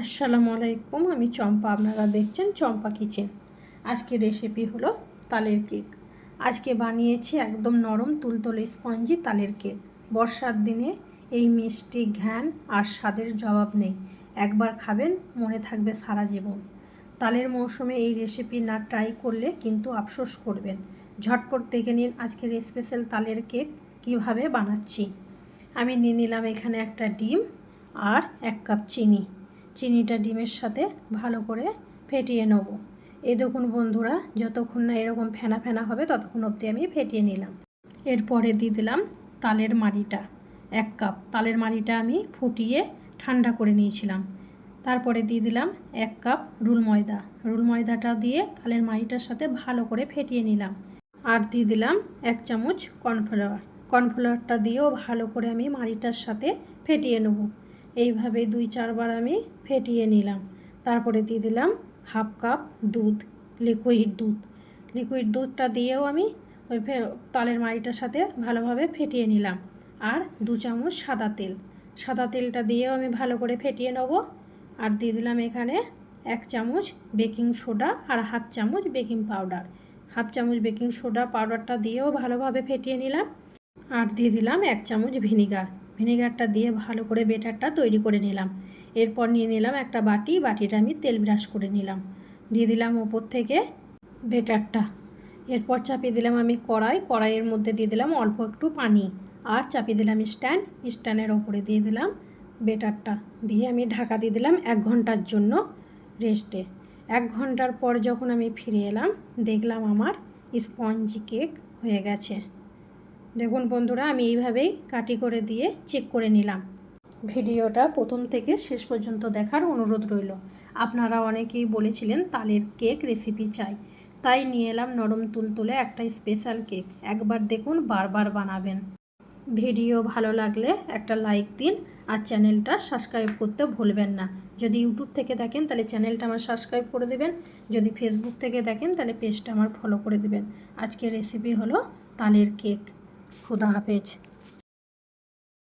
আসসালামু আলাইকুম, আমি চম্পা। আপনারা দেখছেন চম্পা কিচেন। আজকে রেসিপি হলো তালের কেক। আজকে বানিয়েছি একদম নরম তুলতলে স্পঞ্জি তালের কেক। বর্ষার দিনে এই মিষ্টি ঘ্যান আর স্বাদের জবাব নেই। একবার খাবেন, মনে থাকবে সারা জীবন। তালের মৌসুমে এই রেসিপি না ট্রাই করলে কিন্তু আফসোস করবেন। ঝটপট দেখে নিন আজকের স্পেশাল তালের কেক কীভাবে বানাচ্ছি। আমি নিয়ে নিলাম এখানে একটা ডিম আর এক কাপ চিনি। চিনিটা ডিমের সাথে ভালো করে ফেটিয়ে নেব। এই দেখুন বন্ধুরা, যতক্ষণ না এরকম ফেনা ফেনা হবে, ততক্ষণ অবধি আমি ফেটিয়ে নিলাম। এরপরে দিয়ে দিলাম তালের মাড়িটা, এক কাপ। তালের মাড়িটা আমি ফুটিয়ে ঠান্ডা করে নিয়েছিলাম। তারপরে দিয়ে দিলাম এক কাপ রুল ময়দা। রুল ময়দাটা দিয়ে তালের মাড়িটার সাথে ভালো করে ফেটিয়ে নিলাম। আর দিয়ে দিলাম এক চামচ কর্নফ্লাওয়ার। কর্নফ্লাওয়ারটা দিয়েও ভালো করে আমি মাড়িটার সাথে ফেটিয়ে নেব। এইভাবে দুই চারবার আমি ফেটিয়ে নিলাম। তারপরে দিয়ে দিলাম হাফ কাপ দুধ লিকুইড দুধ। লিকুইড দুধটা দিয়েও আমি ওই তালের মাড়িটার সাথে ভালোভাবে ফেটিয়ে নিলাম। আর দু চামচ সাদা তেল। সাদা তেলটা দিয়েও আমি ভালো করে ফেটিয়ে নেব। আর দিয়ে দিলাম এখানে এক চামচ বেকিং সোডা আর হাফ চামচ বেকিং পাউডার। হাফ চামচ বেকিং সোডা পাউডারটা দিয়েও ভালোভাবে ফেটিয়ে নিলাম। আর দিয়ে দিলাম এক চামচ ভিনিগার। ভিনেগারটা দিয়ে ভালো করে বেটারটা তৈরি করে নিলাম। এরপর নিয়ে নিলাম একটা বাটি, বাটিটা আমি তেল ব্রাশ করে নিলাম। দিয়ে দিলাম ওপর থেকে বেটারটা। এরপর চাপিয়ে দিলাম আমি কড়াই, কড়াইয়ের মধ্যে দিয়ে দিলাম অল্প একটু পানি। আর চাপিয়ে দিলাম স্ট্যান্ড, স্ট্যান্ডের ওপরে দিয়ে দিলাম বেটারটা। দিয়ে আমি ঢাকা দিয়ে দিলাম এক ঘণ্টার জন্য রেস্টে। এক ঘণ্টার পর যখন আমি ফিরে এলাম, দেখলাম আমার স্পঞ্জি কেক হয়ে গেছে। দেখুন বন্ধুরা, আমি এইভাবেই কাটি করে দিয়ে চেক করে নিলাম। ভিডিওটা প্রথম থেকে শেষ পর্যন্ত দেখার অনুরোধ রইল। আপনারা অনেকেই বলেছিলেন তালের কেক রেসিপি চাই। তাই নিয়ে এলাম নরম তুলতুলে একটা স্পেশাল কেক। একবার দেখুন, বারবার বানাবেন। ভিডিও ভালো লাগলে একটা লাইক দিন আর চ্যানেলটা সাবস্ক্রাইব করতে ভুলবেন না। যদি ইউটিউব থেকে দেখেন, তাহলে চ্যানেলটা আমার সাবস্ক্রাইব করে দেবেন। যদি ফেসবুক থেকে দেখেন, তাহলে পেজটা আমার ফলো করে দেবেন। আজকের রেসিপি হলো তালের কেক। খুদা হাফেজ।